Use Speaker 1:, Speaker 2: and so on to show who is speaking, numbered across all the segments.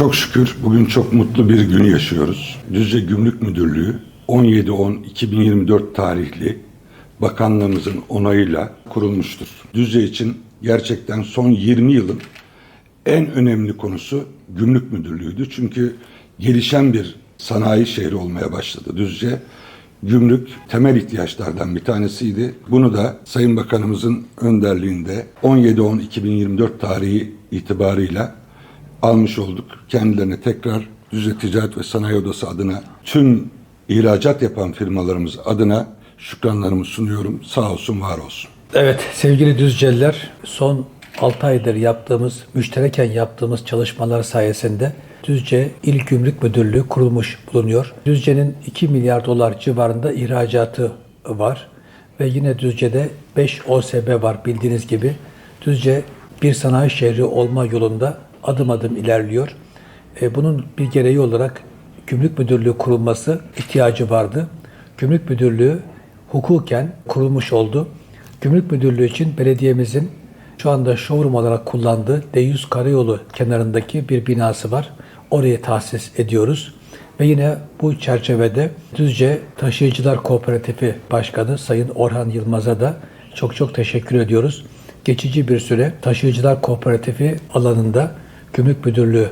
Speaker 1: Çok şükür bugün çok mutlu bir gün yaşıyoruz. Düzce Gümrük Müdürlüğü 17-10-2024 tarihli bakanlığımızın onayıyla kurulmuştur. Düzce için gerçekten son 20 yılın en önemli konusu gümrük müdürlüğüydü. Çünkü gelişen bir sanayi şehri olmaya başladı Düzce. Gümrük temel ihtiyaçlardan bir tanesiydi. Bunu da Sayın Bakanımızın önderliğinde 17-10-2024 tarihi itibarıyla almış olduk. Kendilerine tekrar Düzce Ticaret ve Sanayi Odası adına tüm ihracat yapan firmalarımız adına şükranlarımı sunuyorum. Sağ olsun, var olsun.
Speaker 2: Evet sevgili Düzceliler son 6 aydır yaptığımız, müştereken yaptığımız çalışmalar sayesinde Düzce İl Gümrük Müdürlüğü kurulmuş bulunuyor. Düzce'nin 2 milyar dolar civarında ihracatı var ve yine Düzce'de 5 OSB var bildiğiniz gibi. Düzce bir sanayi şehri olma yolunda adım adım ilerliyor. E, bunun bir gereği olarak Gümrük Müdürlüğü kurulması ihtiyacı vardı. Gümrük Müdürlüğü hukuken kurulmuş oldu. Gümrük Müdürlüğü için belediyemizin şu anda showroom olarak kullandığı D100 Karayolu kenarındaki bir binası var. Oraya tahsis ediyoruz. Ve yine bu çerçevede Düzce Taşıyıcılar Kooperatifi Başkanı Sayın Orhan Yılmaz'a da çok çok teşekkür ediyoruz. Geçici bir süre Taşıyıcılar Kooperatifi alanında Gümrük Müdürlüğü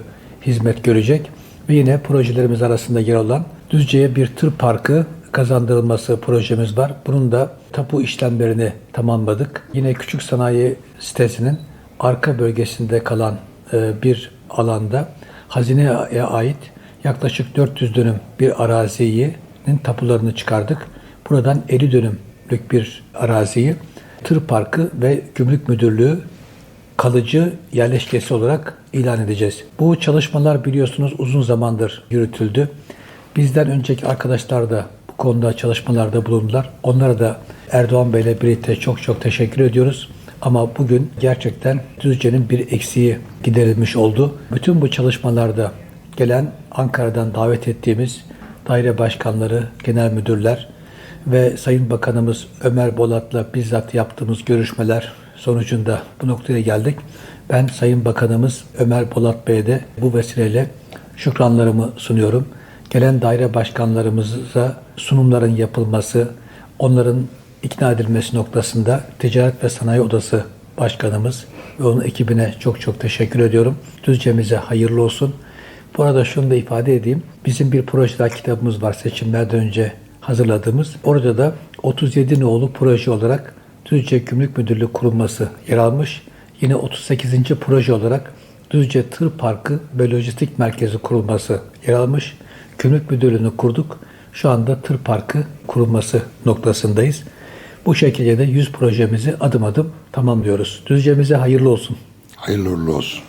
Speaker 2: hizmet görecek ve yine projelerimiz arasında yer olan Düzce'ye bir tır parkı kazandırılması projemiz var. Bunun da tapu işlemlerini tamamladık. Yine küçük sanayi sitesinin arka bölgesinde kalan e, bir alanda hazineye ait yaklaşık 400 dönüm bir arazinin tapularını çıkardık. Buradan 50 dönümlük bir araziyi tır parkı ve gümrük müdürlüğü kalıcı yerleşkesi olarak ilan edeceğiz. Bu çalışmalar biliyorsunuz uzun zamandır yürütüldü. Bizden önceki arkadaşlar da bu konuda çalışmalarda bulundular. Onlara da Erdoğan Bey ile birlikte çok çok teşekkür ediyoruz. Ama bugün gerçekten Düzce'nin bir eksiği giderilmiş oldu. Bütün bu çalışmalarda gelen Ankara'dan davet ettiğimiz daire başkanları, genel müdürler ve Sayın Bakanımız Ömer Bolat'la bizzat yaptığımız görüşmeler sonucunda bu noktaya geldik. Ben Sayın Bakanımız Ömer Bolat Bey'e de bu vesileyle şükranlarımı sunuyorum. Gelen daire başkanlarımıza sunumların yapılması, onların ikna edilmesi noktasında Ticaret ve Sanayi Odası Başkanımız ve onun ekibine çok çok teşekkür ediyorum. Düzce'mize hayırlı olsun. Bu arada şunu da ifade edeyim. Bizim bir projeler kitabımız var seçimlerden önce hazırladığımız. Orada da 37 nolu proje olarak Düzce Gümrük Müdürlüğü kurulması yer almış. Yine 38. proje olarak Düzce Tır Parkı ve Lojistik Merkezi kurulması yer almış. Gümrük Müdürlüğü'nü kurduk. Şu anda Tır Parkı kurulması noktasındayız. Bu şekilde de 100 projemizi adım adım tamamlıyoruz. Düzce'mize hayırlı olsun.
Speaker 1: Hayırlı olsun.